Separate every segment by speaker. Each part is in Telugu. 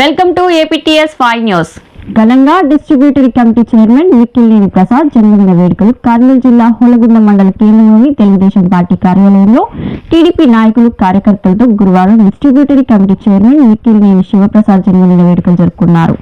Speaker 1: welcome to APTS five news
Speaker 2: ఘనంగా distributory committee chairman Mikkilineni Prasad జన్మదిన వేడుకలు కర్నూలు జిల్లా హోలగుండ మండల కేంద్రంలోని తెలుగుదేశం పార్టీ కార్యాలయంలో టీడీపీ నాయకులు కార్యకర్తలతో గురువారం distributory committee chairman Mikkilineni Sivaprasad జన్మదిన వేడుకలు జరుపుకున్నారు.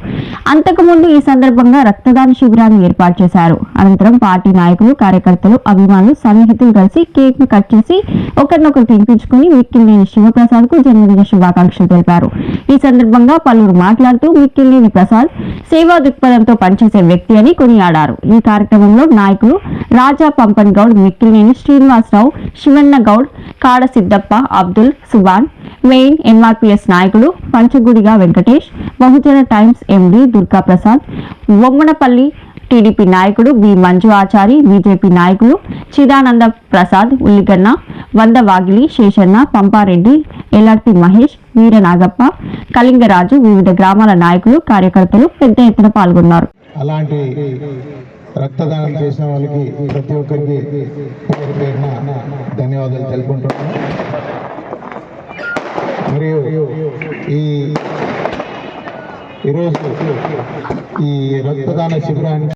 Speaker 2: అంతకుముందు ఈ సందర్భంగా రక్తదాన శిబిరాన్ని ఏర్పాటు చేశారు. అనంతరం పార్టీ నాయకులు కార్యకర్తలు అభిమానులు సన్నిహితులు కలిసి కేక్ను కట్ చేసి ఒకరినొకరు తినిపించుకుని మిక్కిలినేని శివప్రసాద్కు జన్మదిన శుభాకాంక్షలు తెలిపారు. ఈ సందర్భంగా పలువురు మాట్లాడుతూ మిక్కిలినేని ప్రసాద్ సేవా దృక్పథంతో పనిచేసే వ్యక్తి అని కొనియాడారు. ఈ కార్యక్రమంలో నాయకులు రాజా పంపన్ గౌడ్ మిక్కిలినేని శ్రీనివాసరావు శివన్న గౌడ్ కాడ సిద్దప్ప అబ్దుల్ సుబాన్ మెయిన్ ఎంఆర్పిఎస్ నాయకులు పంచగుడిగా Venkatesh Bahujan Times MD Durga Prasad Bommanapalli TDP నాయకుడు బి మంజు ఆచారి బీజేపీ నాయకులు చిదానంద ప్రసాద్ ఉల్లిగన్న వంద వాగిలి శేషన్న పంపారెడ్డి ఎల్ఆర్పి మహేష్ వీర నాగప్ప కళింగరాజు వివిధ గ్రామాల నాయకులు కార్యకర్తలు పెద్ద ఎత్తున పాల్గొన్నారు.
Speaker 3: అలాంటి రక్తదానం చేసిన వాళ్ళకి ప్రతి ఒక్కరికి పేరు పేరున ధన్యవాదాలు తెలుపుకుంటున్నాను. మరియు ఈ ఈరోజు ఈ రక్తదాన శిబిరానికి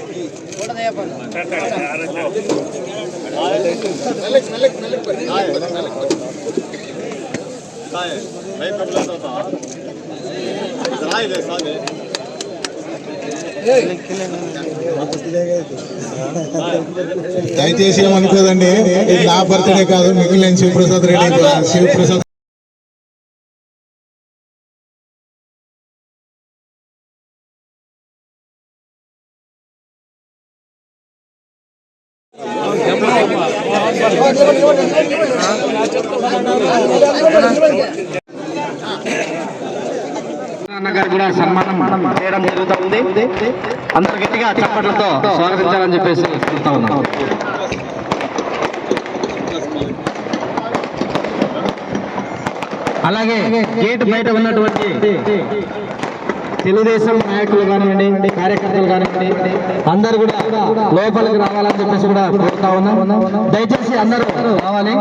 Speaker 3: దయచేసి ఏమనుకోదండి నా బర్త్డే కాదు మిగిలిన శివప్రసాద్ రెడ్డి శివప్రసాద్
Speaker 4: గారు కూడా సన్మానం చేయడం జరుగుతుంది అందరు గట్టిగా చప్పట్లతో స్వాగతించాలని చెప్పేసి చెప్తా ఉన్నాం. అలాగే గేట్ బయట ఉన్నటువంటి తెలుగుదేశం నాయకులు కానివ్వండి కార్యకర్తలు కానివ్వండి అందరూ కూడా లోపలికి రావాలని చెప్పేసి కూడా కోరుతా ఉన్నాం. దయచేసి అందరూ రావాలి.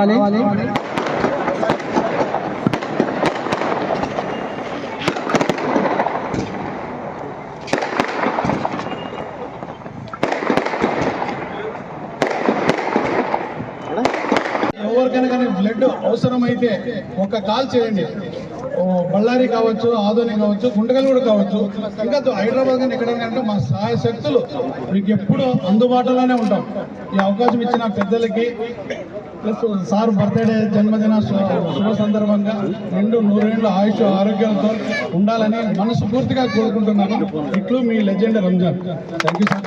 Speaker 3: ఎవరికైనా కానీ బ్లడ్ అవసరమైతే ఒక కాల్ చేయండి. బళ్ళారి కావచ్చు ఆదోని కావచ్చు గుంటకల్ కూడా కావచ్చు. ఇంకా హైదరాబాద్ కానీ ఎక్కడైనా అంటే మా సహాయ శక్తులు మీకు ఎప్పుడు అందుబాటులోనే ఉంటాం. ఈ అవకాశం ఇచ్చిన పెద్దలకి ప్లస్ సార్ బర్త్డే జన్మదిన శుభ సందర్భంగా రెండు నూరేళ్ళు ఆయుష్ ఆరోగ్యాలతో ఉండాలని మనస్ఫూర్తిగా కోరుకుంటున్నాను. ఇట్లు మీ legend Ramzan. Thank you sir.